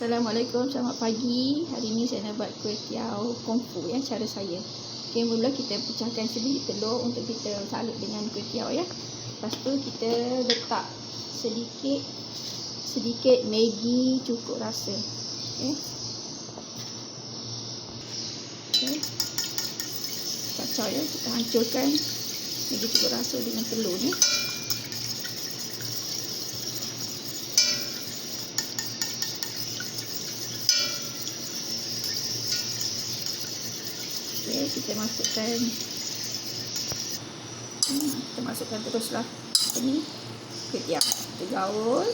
Assalamualaikum, selamat pagi. Hari ni saya nak buat kuih tiaw kungfu ya, cara saya. Okey, mula kita pecahkan sedikit telur untuk kita salut dengan kuih tiaw ya. Lepas tu kita letak sedikit sedikit Maggi cukup rasa. Okey. Okey. Kacau ya, kita hancurkan Maggi cukup rasa dengan telur ni. Kita masukkan. Hmm, kita masukkan teruslah. Ini ketiak kita gaul.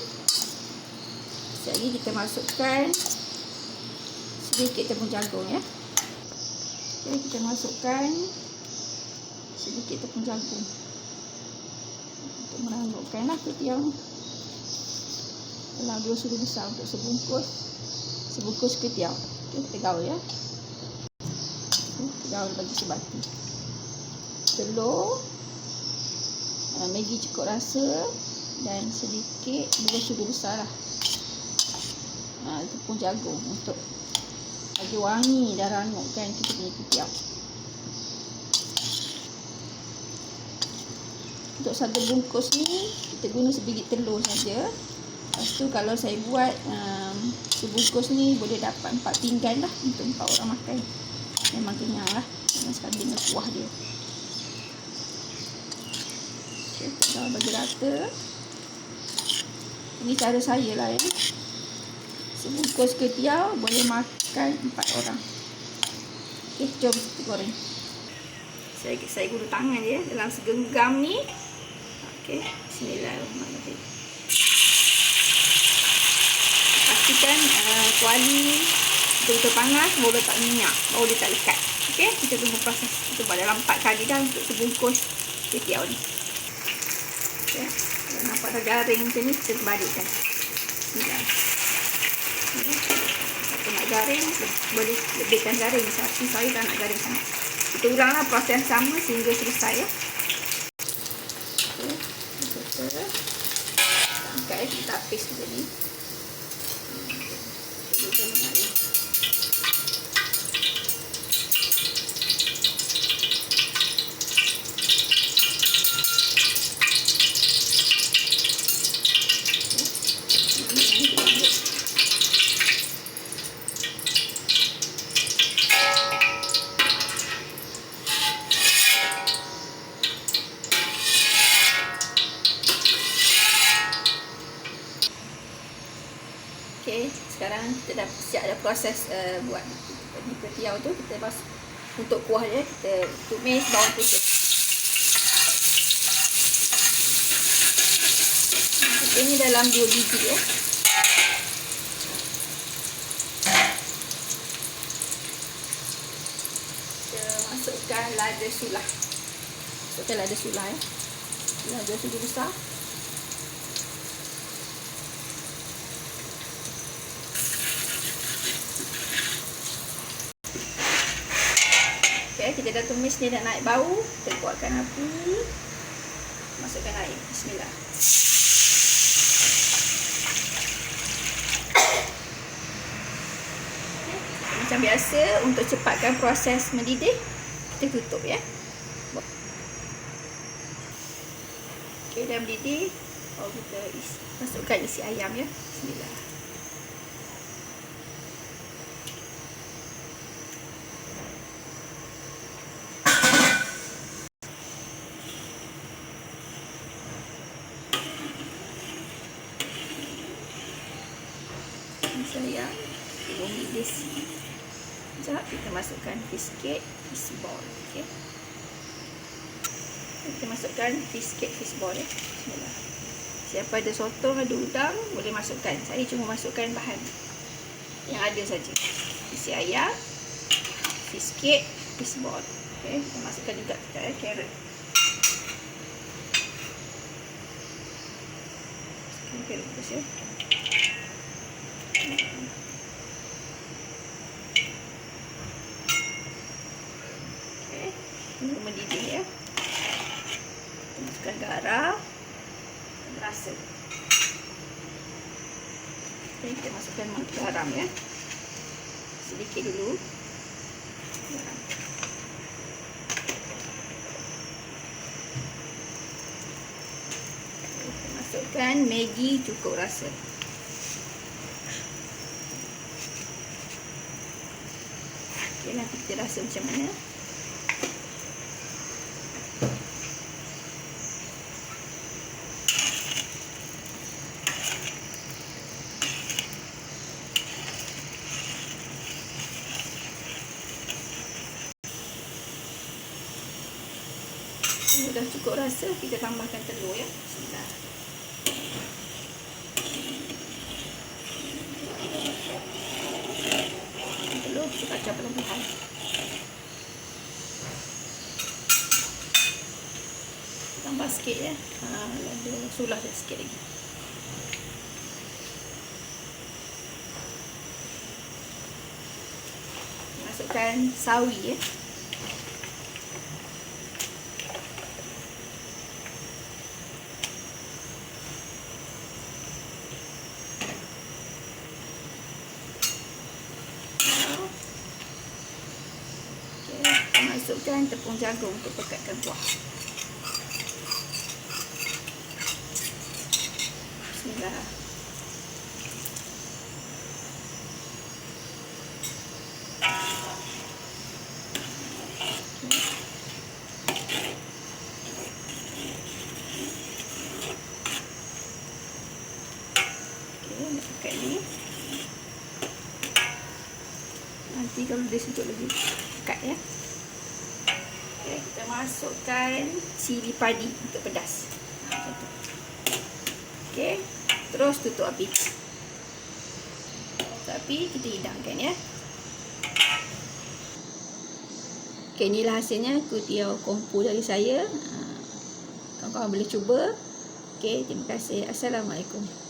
Sekali kita masukkan sedikit tepung jagung ya. Okay, kita masukkan sedikit tepung jagung untuk merangkukkan lah ketiak dalam dua sudu besar untuk sebungkus. Sebungkus ketiak okay, kita gaul ya daun bagi sebati telur. Uh, Maggi cukup rasa. Dan sedikit dua sudu besar lah. Uh, tepung jagung untuk bagi wangi dan rangukkan kita punya ketiak untuk satu bungkus ni kita guna sebiji telur saja. Lepas tu kalau saya buat um, sebungkus ni boleh dapat empat pinggan lah untuk empat orang makan memang kenyang dengan sekali dengan kuah dia. Okay, kita bagi rata. Ini cara saya lah ya sebungkus ketiau boleh makan empat orang. Ok jom kita goreng. Saya, saya guna tangan je dalam segenggam ni. Ok bismillahirrahmanirrahim. Pastikan uh, kuali betul-betul panas baru letak minyak baru dia tak lekat okey kita tunggu proses kita buat dalam 4 kali dah untuk sebungkus ketiau ni. Okey nampak dah garing macam ni kita balikkan bismillah. Okay. nak garing boleh lebihkan garing. Tapi saya tak nak garing sangat. Kita ulanglah proses yang sama sehingga selesai ya Okey, sekarang kita dah siap ada proses uh, buat ni ketiau tu kita pas untuk kuah dia kita tumis bawang putih. Ini dalam dua biji ya. Kita masukkan lada sulah. Masukkan lada sulah ya. Lada sudah besar. Kita dah tumis ni dah naik bau. Kita kuatkan api. Masukkan air. Bismillah. Okay. Macam biasa, untuk cepatkan proses mendidih, kita tutup ya. Okay, dah mendidih. Oh, kita isi, masukkan isi ayam ya. Bismillah. Sayang bumbu desi sekejap kita masukkan fish fish ball okay. kita masukkan fish fish ball ya. Bismillah. siapa ada sotong ada udang boleh masukkan saya cuma masukkan bahan yang ada saja isi ayam fish fish ball okay. kita masukkan juga kita ya, carrot masukkan carrot terus ya Okay, ini mendidih ya. Dan rasa. Okay, kita masukkan garam ya. Sedikit dulu. Garam. Kita masukkan Maggi cukup rasa. Okay, nanti kita rasa macam mana. Dah cukup rasa, kita tambahkan telur ya. Bismillah. Telur kita kacau perlahan. Tambah sikit ya. Ha, ada sulah dia sikit lagi. Masukkan sawi ya. Okay, masukkan tepung jagung untuk pekatkan kuah. Bismillah. Nanti kalau dia sejuk lagi pekat ya. Okay, kita masukkan cili padi untuk pedas. Ha. Okay, terus tutup api. Tutup api, kita hidangkan ya. Okay, inilah hasilnya kuitiau kompu dari saya. Ha, Kawan-kawan boleh cuba. Okay, terima kasih. Assalamualaikum.